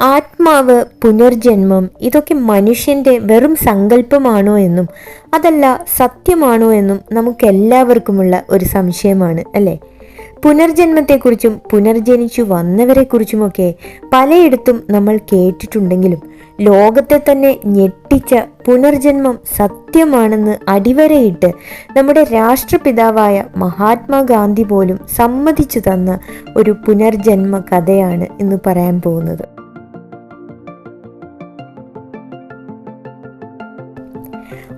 ആത്മാവ് പുനർജന്മം ഇതൊക്കെ മനുഷ്യന്റെ വെറും സങ്കല്പമാണോ എന്നും അതല്ല സത്യമാണോ എന്നും നമുക്കെല്ലാവർക്കുമുള്ള ഒരു സംശയമാണ് അല്ലേ? പുനർജന്മത്തെക്കുറിച്ചും പുനർജനിച്ചു വന്നവരെക്കുറിച്ചുമൊക്കെ പലയിടത്തും നമ്മൾ കേട്ടിട്ടുണ്ടെങ്കിലും ലോകത്തെ തന്നെ ഞെട്ടിച്ച പുനർജന്മം സത്യമാണെന്ന് അടിവരയിട്ട് നമ്മുടെ രാഷ്ട്രപിതാവായ മഹാത്മാഗാന്ധി പോലും സമ്മതിച്ചു തന്ന ഒരു പുനർജന്മ കഥയാണ് ഇന്ന് പറയാൻ പോകുന്നത്.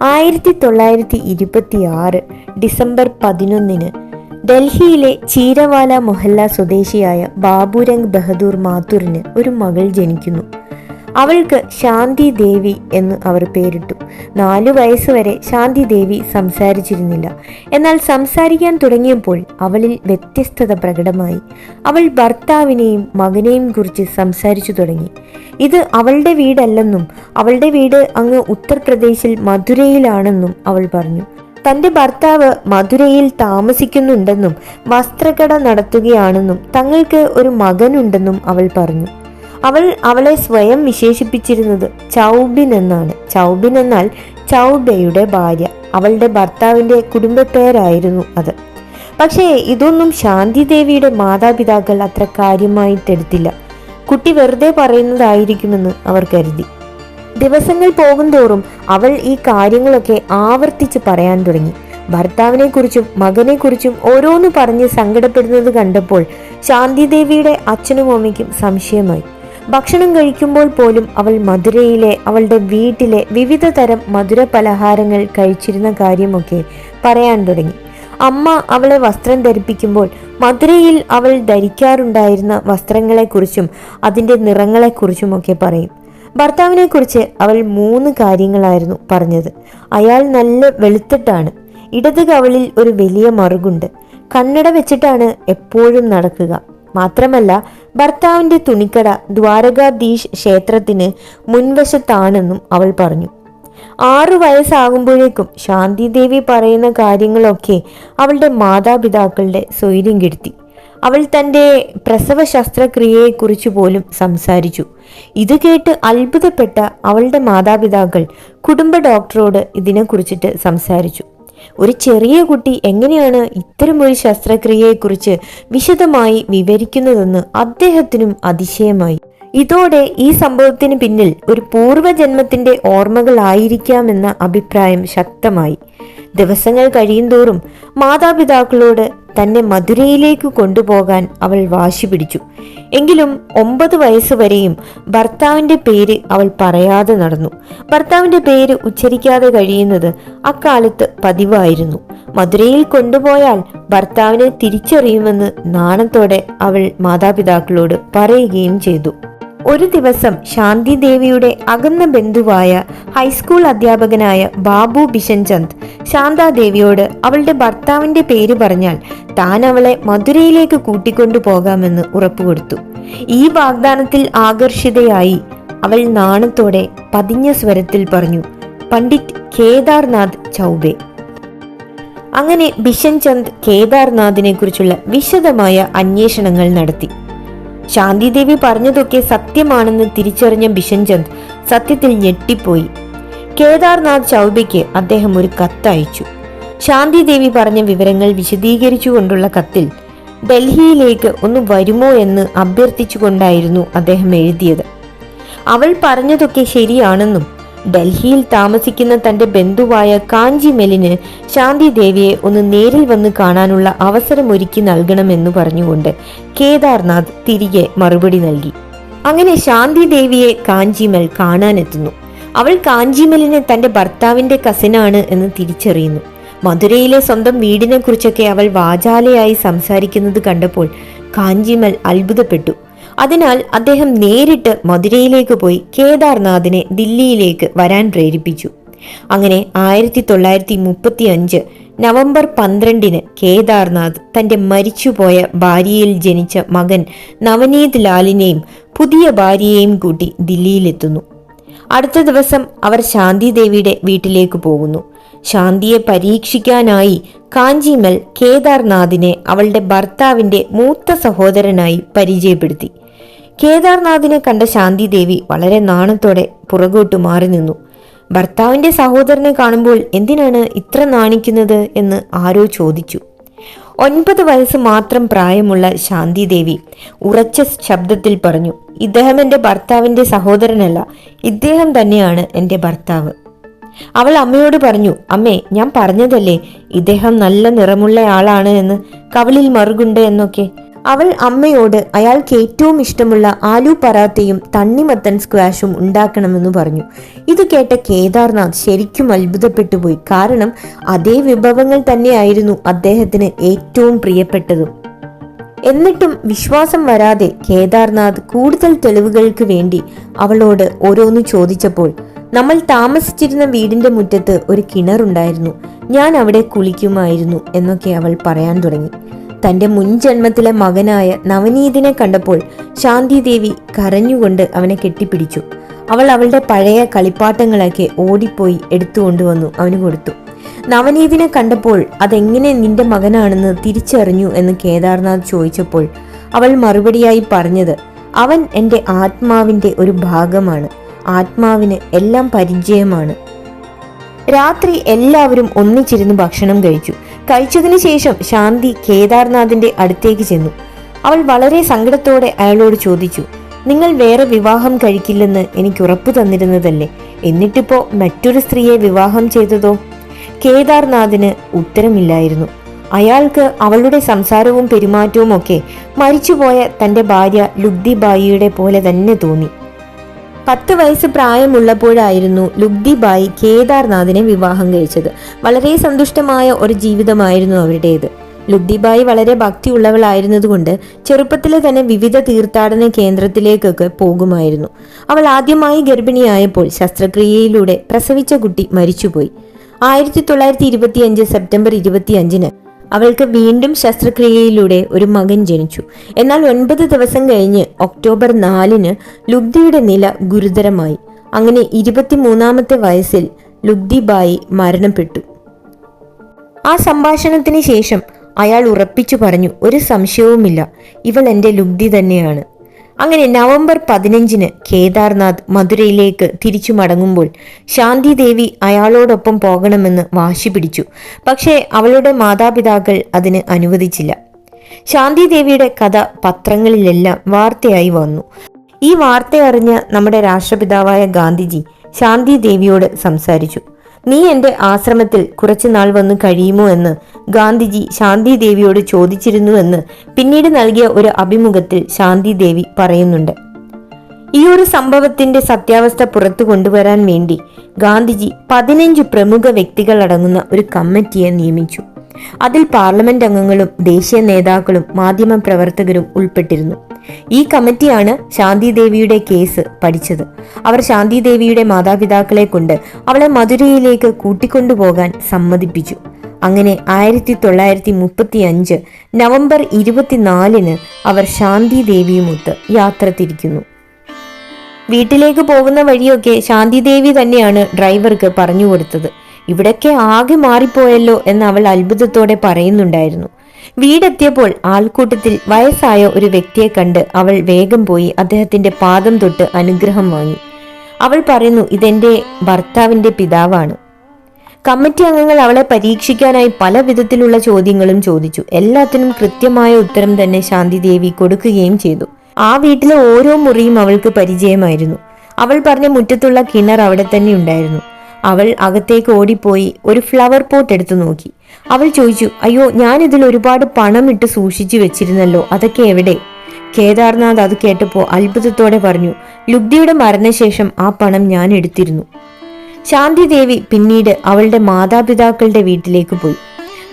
ആയിരത്തി തൊള്ളായിരത്തി ഇരുപത്തി ആറ് ഡിസംബർ പതിനൊന്നിന് ഡൽഹിയിലെ ചീരവാല മൊഹല്ല സ്വദേശിയായ ബാബുരംഗ് ബഹദൂർ മാത്തൂറിന് ഒരു മകൾ ജനിക്കുന്നു. അവൾക്ക് ശാന്തി ദേവി എന്ന് അവർ പേരിട്ടു. നാലു വയസ്സുവരെ ശാന്തി ദേവി സംസാരിച്ചിരുന്നില്ല. എന്നാൽ സംസാരിക്കാൻ തുടങ്ങിയപ്പോൾ അവളിൽ വ്യത്യസ്തത പ്രകടമായി. അവൾ ഭർത്താവിനെയും മകനെയും കുറിച്ച് സംസാരിച്ചു തുടങ്ങി. ഇത് അവളുടെ വീടല്ലെന്നും അവളുടെ വീട് അങ്ങ് ഉത്തർപ്രദേശിൽ മധുരയിലാണെന്നും അവൾ പറഞ്ഞു. തന്റെ ഭർത്താവ് മധുരയിൽ താമസിക്കുന്നുണ്ടെന്നും വസ്ത്രക്കട നടത്തുകയാണെന്നും തങ്ങൾക്ക് ഒരു മകനുണ്ടെന്നും അവൾ പറഞ്ഞു. അവൾ അവളെ സ്വയം വിശേഷിപ്പിച്ചിരുന്നത് ചൗബിൻ എന്നാണ്. ചൗബിൻ എന്നാൽ ചൗബയുടെ ഭാര്യ. അവളുടെ ഭർത്താവിന്റെ കുടുംബപ്പേരായിരുന്നു അത്. പക്ഷേ ഇതൊന്നും ശാന്തി ദേവിയുടെ മാതാപിതാക്കൾ അത്ര കാര്യമായിട്ടെടുത്തില്ല. കുട്ടി വെറുതെ പറയുന്നതായിരിക്കുമെന്ന് അവർ കരുതി. ദിവസങ്ങൾ പോകുന്തോറും അവൾ ഈ കാര്യങ്ങളൊക്കെ ആവർത്തിച്ച് പറയാൻ തുടങ്ങി. ഭർത്താവിനെക്കുറിച്ചും മകനെക്കുറിച്ചും ഓരോന്ന് പറഞ്ഞ് സങ്കടപ്പെടുന്നത് കണ്ടപ്പോൾ ശാന്തിദേവിയുടെ അച്ഛനും അമ്മയ്ക്കും സംശയമായി. ഭക്ഷണം കഴിക്കുമ്പോൾ പോലും അവൾ മധുരയിലെ അവളുടെ വീട്ടിലെ വിവിധ തരം മധുര പലഹാരങ്ങൾ കഴിച്ചിരുന്ന കാര്യമൊക്കെ പറയാൻ തുടങ്ങി. അമ്മ അവളെ വസ്ത്രം ധരിപ്പിക്കുമ്പോൾ മധുരയിൽ അവൾ ധരിക്കാറുണ്ടായിരുന്ന വസ്ത്രങ്ങളെക്കുറിച്ചും അതിന്റെ നിറങ്ങളെക്കുറിച്ചുമൊക്കെ പറയും. ഭർത്താവിനെക്കുറിച്ച് അവൾ മൂന്ന് കാര്യങ്ങളായിരുന്നു പറഞ്ഞത്. അയാൾ നല്ല വെളുത്തിട്ടാണ്. ഇടത് കവളിൽ ഒരു വലിയ മറുകുണ്ട്. കണ്ണട വെച്ചിട്ടാണ് എപ്പോഴും നടക്കുക. മാത്രമല്ല ഭർത്താവിന്റെ തുണിക്കട ദ്വാരകാധീഷ് ക്ഷേത്രത്തിന് മുൻവശത്താണെന്നും അവൾ പറഞ്ഞു. ആറു വയസ്സാകുമ്പോഴേക്കും ശാന്തിദേവി പറയുന്ന കാര്യങ്ങളൊക്കെ അവളുടെ മാതാപിതാക്കളുടെ സ്വൈര്യം കെടുത്തി. അവൾ തന്റെ പ്രസവ ശസ്ത്രക്രിയയെക്കുറിച്ച് പോലും സംസാരിച്ചു. ഇത് കേട്ട് അത്ഭുതപ്പെട്ട അവളുടെ മാതാപിതാക്കൾ കുടുംബ ഡോക്ടറോട് ഇതിനെക്കുറിച്ചിട്ട് സംസാരിച്ചു. ഒരു ചെറിയ കുട്ടി എങ്ങനെയാണ് ഇത്തരമൊരു ശസ്ത്രക്രിയയെക്കുറിച്ച് വിശദമായി വിവരിക്കുന്നതെന്ന് അദ്ദേഹത്തിനും അതിശയമായി. ഇതോടെ ഈ സംഭവത്തിന് പിന്നിൽ ഒരു പൂർവജന്മത്തിന്റെ ഓർമ്മകളായിരിക്കാമെന്ന അഭിപ്രായം ശക്തമായി. ദിവസങ്ങൾ കഴിയുന്തോറും മാതാപിതാക്കളോട് തന്നെ മധുരയിലേക്ക് കൊണ്ടുപോകാൻ അവൾ വാശി പിടിച്ചു. എങ്കിലും ഒമ്പത് വയസ്സുവരെയും ഭർത്താവിന്റെ പേര് അവൾ പറയാതെ നടന്നു. ഭർത്താവിന്റെ പേര് ഉച്ചരിക്കാതെ കഴിയുന്നത് അക്കാലത്ത് പതിവായിരുന്നു. മധുരയിൽ കൊണ്ടുപോയാൽ ഭർത്താവിനെ തിരിച്ചറിയുമെന്ന് നാണത്തോടെ അവൾ മാതാപിതാക്കളോട് പറയുകയും ചെയ്തു. ഒരു ദിവസം ശാന്തി ദേവിയുടെ അകന്ന ബന്ധുവായ ഹൈസ്കൂൾ അധ്യാപകനായ ബാബു ബിഷൻ ചന്ദ് ശാന്താദേവിയോട് അവളുടെ ഭർത്താവിന്റെ പേര് പറഞ്ഞാൽ താൻ അവളെ മധുരയിലേക്ക് കൂട്ടിക്കൊണ്ടു പോകാമെന്ന് ഉറപ്പുകൊടുത്തു. ഈ വാഗ്ദാനത്തിൽ ആകർഷിതയായി അവൾ നാണത്തോടെ പതിഞ്ഞ സ്വരത്തിൽ പറഞ്ഞു പണ്ഡിറ്റ് കേദാർനാഥ് ചൗബെ. അങ്ങനെ ബിഷൻ ചന്ദ് കേദാർനാഥിനെ കുറിച്ചുള്ള വിശദമായ അന്വേഷണങ്ങൾ നടത്തി. ശാന്തിദേവി പറഞ്ഞതൊക്കെ സത്യമാണെന്ന് തിരിച്ചറിഞ്ഞ ബിഷൻചന്ദ് സത്യത്തിൽ ഞെട്ടിപ്പോയി. കേദാർനാഥ് ചൗബയ്ക്ക് അദ്ദേഹം ഒരു കത്തയച്ചു. ശാന്തിദേവി പറഞ്ഞ വിവരങ്ങൾ വിശദീകരിച്ചുകൊണ്ടുള്ള കത്തിൽ ഡൽഹിയിലേക്ക് ഒന്ന് വരുമോ എന്ന് അഭ്യർത്ഥിച്ചുകൊണ്ടായിരുന്നു അദ്ദേഹം എഴുതിയത്. അവൾ പറഞ്ഞതൊക്കെ ശരിയാണെന്നും ഡൽഹിയിൽ താമസിക്കുന്ന തന്റെ ബന്ധുവായ കാഞ്ചിമെലിന് ശാന്തി ദേവിയെ ഒന്ന് നേരിൽ വന്ന് കാണാനുള്ള അവസരമൊരുക്കി നൽകണമെന്ന് പറഞ്ഞുകൊണ്ട് കേദാർനാഥ് തിരികെ മറുപടി നൽകി. അങ്ങനെ ശാന്തി ദേവിയെ കാഞ്ചിമൽ കാണാനെത്തുന്നു. അവൾ കാഞ്ചിമലിനെ തന്റെ ഭർത്താവിന്റെ കസിനാണ് എന്ന് തിരിച്ചറിയുന്നു. മധുരയിലെ സ്വന്തം വീടിനെ കുറിച്ചൊക്കെ അവൾ വാചാലയായി സംസാരിക്കുന്നത് കണ്ടപ്പോൾ കാഞ്ചിമൽ അത്ഭുതപ്പെട്ടു. അതിനാൽ അദ്ദേഹം നേരിട്ട് മധുരയിലേക്ക് പോയി കേദാർനാഥിനെ ദില്ലിയിലേക്ക് വരാൻ പ്രേരിപ്പിച്ചു. അങ്ങനെ ആയിരത്തി തൊള്ളായിരത്തി മുപ്പത്തി അഞ്ച് നവംബർ പന്ത്രണ്ടിന് കേദാർനാഥ് തന്റെ മരിച്ചുപോയ ഭാര്യയിൽ ജനിച്ച മകൻ നവനീത് ലാലിനെയും പുതിയ ഭാര്യയെയും കൂട്ടി ദില്ലിയിലെത്തുന്നു. അടുത്ത ദിവസം അവർ ശാന്തിദേവിയുടെ വീട്ടിലേക്ക് പോകുന്നു. ശാന്തിയെ പരീക്ഷിക്കാനായി കാഞ്ചിമൽ കേദാർനാഥിനെ അവളുടെ ഭർത്താവിന്റെ മൂത്ത സഹോദരനായി പരിചയപ്പെടുത്തി. കേദാർനാഥിനെ കണ്ട ശാന്തി ദേവി വളരെ നാണത്തോടെ പുറകോട്ട് മാറി നിന്നു. ഭർത്താവിന്റെ സഹോദരനെ കാണുമ്പോൾ എന്തിനാണ് ഇത്ര നാണിക്കുന്നത് എന്ന് ആരോ ചോദിച്ചു. ഒൻപത് വയസ്സ് മാത്രം പ്രായമുള്ള ശാന്തി ദേവി ഉറച്ച ശബ്ദത്തിൽ പറഞ്ഞു ഇദ്ദേഹം എന്റെ ഭർത്താവിന്റെ സഹോദരനല്ല ഇദ്ദേഹം തന്നെയാണ് എന്റെ ഭർത്താവ്. അവൾ അമ്മയോട് പറഞ്ഞു അമ്മേ ഞാൻ പറഞ്ഞതല്ലേ ഇദ്ദേഹം നല്ല നിറമുള്ള ആളാണ് എന്ന് കവളിൽ മറുകുണ്ട് എന്നൊക്കെ. അവൾ അമ്മയോട് അയാൾക്ക് ഏറ്റവും ഇഷ്ടമുള്ള ആലു പറാത്തയും തണ്ണിമത്തൻ സ്ക്വാഷും ഉണ്ടാക്കണമെന്ന് പറഞ്ഞു. ഇത് കേട്ട കേദാർനാഥ് ശരിക്കും അത്ഭുതപ്പെട്ടു പോയി. കാരണം അതേ വിഭവങ്ങൾ തന്നെയായിരുന്നു അദ്ദേഹത്തിന് ഏറ്റവും പ്രിയപ്പെട്ടതും. എന്നിട്ടും വിശ്വാസം വരാതെ കേദാർനാഥ് കൂടുതൽ തെളിവുകൾക്ക് വേണ്ടി അവളോട് ഓരോന്ന് ചോദിച്ചപ്പോൾ നമ്മൾ താമസിച്ചിരുന്ന വീടിന്റെ മുറ്റത്ത് ഒരു കിണറുണ്ടായിരുന്നു. ഞാൻ അവിടെ കുളിക്കുമായിരുന്നു എന്നൊക്കെ അവൾ പറയാൻ തുടങ്ങി. തന്റെ മുൻ ജന്മത്തിലെ മകനായ നവനീതിനെ കണ്ടപ്പോൾ ശാന്തിദേവി കരഞ്ഞുകൊണ്ട് അവനെ കെട്ടിപ്പിടിച്ചു. അവൾ അവളുടെ പഴയ കളിപ്പാട്ടങ്ങളൊക്കെ ഓടിപ്പോയി എടുത്തുകൊണ്ടുവന്നു അവന് കൊടുത്തു. നവനീതിനെ കണ്ടപ്പോൾ അതെങ്ങനെ നിന്റെ മകനാണെന്ന് തിരിച്ചറിഞ്ഞു എന്ന് കേദാർനാഥ് ചോദിച്ചപ്പോൾ അവൾ മറുപടിയായി പറഞ്ഞത് അവൻ എന്റെ ആത്മാവിന്റെ ഒരു ഭാഗമാണ്. ആത്മാവിന് എല്ലാം പരിചയമാണ്. രാത്രി എല്ലാവരും ഒന്നിച്ചിരുന്ന് ഭക്ഷണം കഴിച്ചു. കഴിച്ചതിന് ശേഷം ശാന്തി കേദാർനാഥിന്റെ അടുത്തേക്ക് ചെന്നു. അവൾ വളരെ സങ്കടത്തോടെ അയാളോട് ചോദിച്ചു നിങ്ങൾ വേറെ വിവാഹം കഴിക്കില്ലെന്ന് എനിക്ക് ഉറപ്പു തന്നിരുന്നതല്ലേ? എന്നിട്ടിപ്പോ മറ്റൊരു സ്ത്രീയെ വിവാഹം ചെയ്തതോ? കേദാർനാഥിന് ഉത്തരമില്ലായിരുന്നു. അയാൾക്ക് അവളുടെ സംസാരവും പെരുമാറ്റവും ഒക്കെ മരിച്ചുപോയ തന്റെ ഭാര്യ ലുഗ്ദിബായിയുടെ പോലെ തന്നെ തോന്നി. പത്ത് വയസ്സ് പ്രായമുള്ളപ്പോഴായിരുന്നു ലുഗ്ദിബായി കേദാർനാഥിനെ വിവാഹം കഴിച്ചത്. വളരെ സന്തുഷ്ടമായ ഒരു ജീവിതമായിരുന്നു അവരുടേത്. ലുഗ്ദിബായി വളരെ ഭക്തിയുള്ളവളായിരുന്നതുകൊണ്ട് ചെറുപ്പത്തിലെ തന്നെ വിവിധ തീർത്ഥാടന കേന്ദ്രത്തിലേക്കൊക്കെ പോകുമായിരുന്നു. അവൾ ആദ്യമായി ഗർഭിണിയായപ്പോൾ ശസ്ത്രക്രിയയിലൂടെ പ്രസവിച്ച കുട്ടി മരിച്ചുപോയി. ആയിരത്തി തൊള്ളായിരത്തി ഇരുപത്തിയഞ്ച് സെപ്റ്റംബർ ഇരുപത്തിയഞ്ചിന് അവൾക്ക് വീണ്ടും ശസ്ത്രക്രിയയിലൂടെ ഒരു മകൻ ജനിച്ചു. എന്നാൽ ഒൻപത് ദിവസം കഴിഞ്ഞ് ഒക്ടോബർ നാലിന് ലുബ്ധിയുടെ നില ഗുരുതരമായി. അങ്ങനെ ഇരുപത്തിമൂന്നാമത്തെ വയസ്സിൽ ലുഗ്ദിബായി മരണപ്പെട്ടു. ആ സംഭാഷണത്തിന് ശേഷം അയാൾ ഉറപ്പിച്ചു പറഞ്ഞു ഒരു സംശയവുമില്ല. ഇവൾ എന്റെ ലുബ്ധി തന്നെയാണ്. അങ്ങനെ നവംബർ പതിനഞ്ചിന് കേദാർനാഥ് മധുരയിലേക്ക് തിരിച്ചു മടങ്ങുമ്പോൾ ശാന്തി ദേവി അയാളോടൊപ്പം പോകണമെന്ന് വാശി പിടിച്ചു. പക്ഷേ അവളുടെ മാതാപിതാക്കൾ അതിന് അനുവദിച്ചില്ല. ശാന്തി ദേവിയുടെ കഥ പത്രങ്ങളിലെല്ലാം വാർത്തയായി വന്നു. ഈ വാർത്തയറിഞ്ഞ നമ്മുടെ രാഷ്ട്രപിതാവായ ഗാന്ധിജി ശാന്തി ദേവിയോട് സംസാരിച്ചു. നീ എന്റെ ആശ്രമത്തിൽ കുറച്ചുനാൾ വന്ന് കഴിയുമോ എന്ന് ഗാന്ധിജി ശാന്തി ദേവിയോട് ചോദിച്ചിരുന്നുവെന്ന് പിന്നീട് നൽകിയ ഒരു അഭിമുഖത്തിൽ ശാന്തി ദേവി പറയുന്നുണ്ട്. ഈ ഒരു സംഭവത്തിന്റെ സത്യാവസ്ഥ പുറത്തു കൊണ്ടുവരാൻ വേണ്ടി ഗാന്ധിജി പതിനഞ്ച് പ്രമുഖ വ്യക്തികൾ അടങ്ങുന്ന ഒരു കമ്മിറ്റിയെ നിയമിച്ചു. അതിൽ പാർലമെന്റ് അംഗങ്ങളും ദേശീയ നേതാക്കളും മാധ്യമ പ്രവർത്തകരും ഉൾപ്പെട്ടിരുന്നു. ഈ കമ്മിറ്റിയാണ് ശാന്തിദേവിയുടെ കേസ് പഠിച്ചത്. അവർ ശാന്തിദേവിയുടെ മാതാപിതാക്കളെ കൊണ്ട് അവളെ മധുരയിലേക്ക് കൂട്ടിക്കൊണ്ടുപോകാൻ സമ്മതിപ്പിച്ചു. അങ്ങനെ ആയിരത്തി തൊള്ളായിരത്തി മുപ്പത്തി അഞ്ച് നവംബർ ഇരുപത്തിനാലിന് അവർ ശാന്തി ദേവിയുമൊത്ത് യാത്ര തിരിക്കുന്നു വീട്ടിലേക്ക് പോകുന്ന വഴിയൊക്കെ ശാന്തിദേവി തന്നെയാണ് ഡ്രൈവർക്ക് പറഞ്ഞു കൊടുത്തത്. ഇവിടൊക്കെ ആകെ മാറിപ്പോയല്ലോ എന്ന് അവൾ അത്ഭുതത്തോടെ പറയുന്നുണ്ടായിരുന്നു. വീടെത്തിയപ്പോൾ ആൾക്കൂട്ടത്തിൽ വയസ്സായ ഒരു വ്യക്തിയെ കണ്ട് അവൾ വേഗം പോയി അദ്ദേഹത്തിന്റെ പാദം തൊട്ട് അനുഗ്രഹം വാങ്ങി. അവൾ പറയുന്നു ഇതെന്റെ ഭർത്താവിന്റെ പിതാവാണ്. കമ്മിറ്റി അംഗങ്ങൾ അവളെ പരീക്ഷിക്കാനായി പല വിധത്തിലുള്ള ചോദ്യങ്ങളും ചോദിച്ചു. എല്ലാത്തിനും കൃത്യമായ ഉത്തരം തന്നെ ശാന്തി ദേവി കൊടുക്കുകയും ചെയ്തു. ആ വീട്ടിലെ ഓരോ മുറിയും അവൾക്ക് പരിചയമായിരുന്നു. അവൾ പറഞ്ഞ മുറ്റത്തുള്ള കിണർ അവിടെ തന്നെ ഉണ്ടായിരുന്നു. അവൾ അകത്തേക്ക് ഓടിപ്പോയി ഒരു ഫ്ലവർ പോട്ട് എടുത്തു നോക്കി. അവൾ ചോദിച്ചു അയ്യോ ഞാൻ ഇതിൽ ഒരുപാട് പണം ഇട്ട് സൂക്ഷിച്ചു വെച്ചിരുന്നല്ലോ അതൊക്കെ എവിടെ? കേദാർനാഥ് അത് കേട്ടപ്പോൾ അത്ഭുതത്തോടെ പറഞ്ഞു ലുബ്ധിയുടെ മരണശേഷം ആ പണം ഞാൻ എടുത്തിരുന്നു. ശാന്തിദേവി പിന്നീട് അവളുടെ മാതാപിതാക്കളുടെ വീട്ടിലേക്ക് പോയി.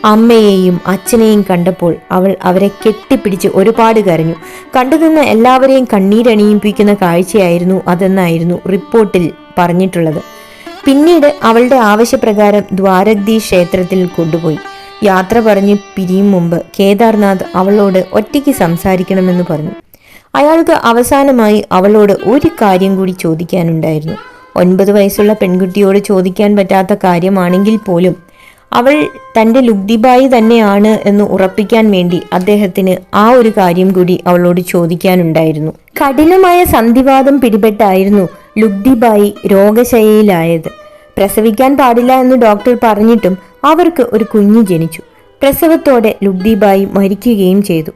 അമ്മയെയും അച്ഛനെയും കണ്ടപ്പോൾ അവൾ അവരെ കെട്ടിപ്പിടിച്ച് ഒരുപാട് കരഞ്ഞു. കണ്ടുനിന്ന എല്ലാവരെയും കണ്ണീരണിയിപ്പിക്കുന്ന കാഴ്ചയായിരുന്നു അതെന്നായിരുന്നു റിപ്പോർട്ടിൽ പറഞ്ഞിട്ടുള്ളത്. പിന്നീട് അവളുടെ ആവശ്യപ്രകാരം ദ്വാരഗ്ദി ക്ഷേത്രത്തിൽ കൊണ്ടുപോയി. യാത്ര പറഞ്ഞ് പിരിയും മുമ്പ് കേദാർനാഥ് അവളോട് ഒറ്റയ്ക്ക് സംസാരിക്കണമെന്ന് പറഞ്ഞു. അയാൾക്ക് അവസാനമായി അവളോട് ഒരു കാര്യം കൂടി ചോദിക്കാനുണ്ടായിരുന്നു. ഒൻപത് വയസ്സുള്ള പെൺകുട്ടിയോട് ചോദിക്കാൻ പറ്റാത്ത കാര്യമാണെങ്കിൽ പോലും അവൾ തന്റെ ലുഗ്ദിബായി തന്നെയാണ് എന്ന് ഉറപ്പിക്കാൻ വേണ്ടി അദ്ദേഹത്തിന് ആ ഒരു കാര്യം കൂടി അവളോട് ചോദിക്കാനുണ്ടായിരുന്നു. കഠിനമായ സന്ധിവാദം പിടിപെട്ടായിരുന്നു ലുഗ്ദിബായി രോഗശൈലിയിലായത് പ്രസവിക്കാൻ പാടില്ല എന്ന് ഡോക്ടർ പറഞ്ഞിട്ടും അവർക്ക് ഒരു കുഞ്ഞു ജനിച്ചു. പ്രസവത്തോടെ ലുഗ്ദിബായി മരിക്കുകയും ചെയ്തു.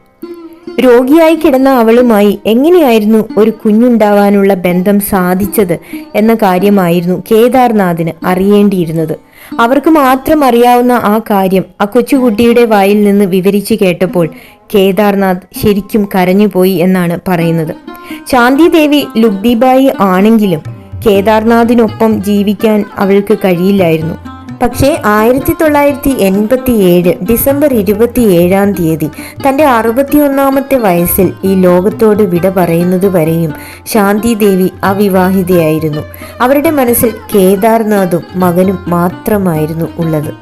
രോഗിയായി കിടന്ന അവളുമായി എങ്ങനെയായിരുന്നു ഒരു കുഞ്ഞുണ്ടാവാനുള്ള ബന്ധം സാധിച്ചത് എന്ന കാര്യമായിരുന്നു കേദാർനാഥിന് അറിയേണ്ടിയിരുന്നത്. അവർക്ക് മാത്രം അറിയാവുന്ന ആ കാര്യം ആ കൊച്ചുകുട്ടിയുടെ വായിൽ നിന്ന് വിവരിച്ചു കേട്ടപ്പോൾ കേദാർനാഥ് ശരിക്കും കരഞ്ഞുപോയി എന്നാണ് പറയുന്നത്. ശാന്തി ദേവി ആണെങ്കിലും കേദാർനാഥിനൊപ്പം ജീവിക്കാൻ അവൾക്ക് കഴിയില്ലായിരുന്നു. പക്ഷേ ആയിരത്തി തൊള്ളായിരത്തി എൺപത്തി ഏഴ് ഡിസംബർ ഇരുപത്തി ഏഴാം തീയതി തന്റെ അറുപത്തിയൊന്നാമത്തെ വയസ്സിൽ ഈ ലോകത്തോട് വിട പറയുന്നത് വരെയും ശാന്തിദേവി അവിവാഹിതയായിരുന്നു. അവരുടെ മനസ്സിൽ കേദാർനാഥും മകനും മാത്രമായിരുന്നു ഉള്ളത്.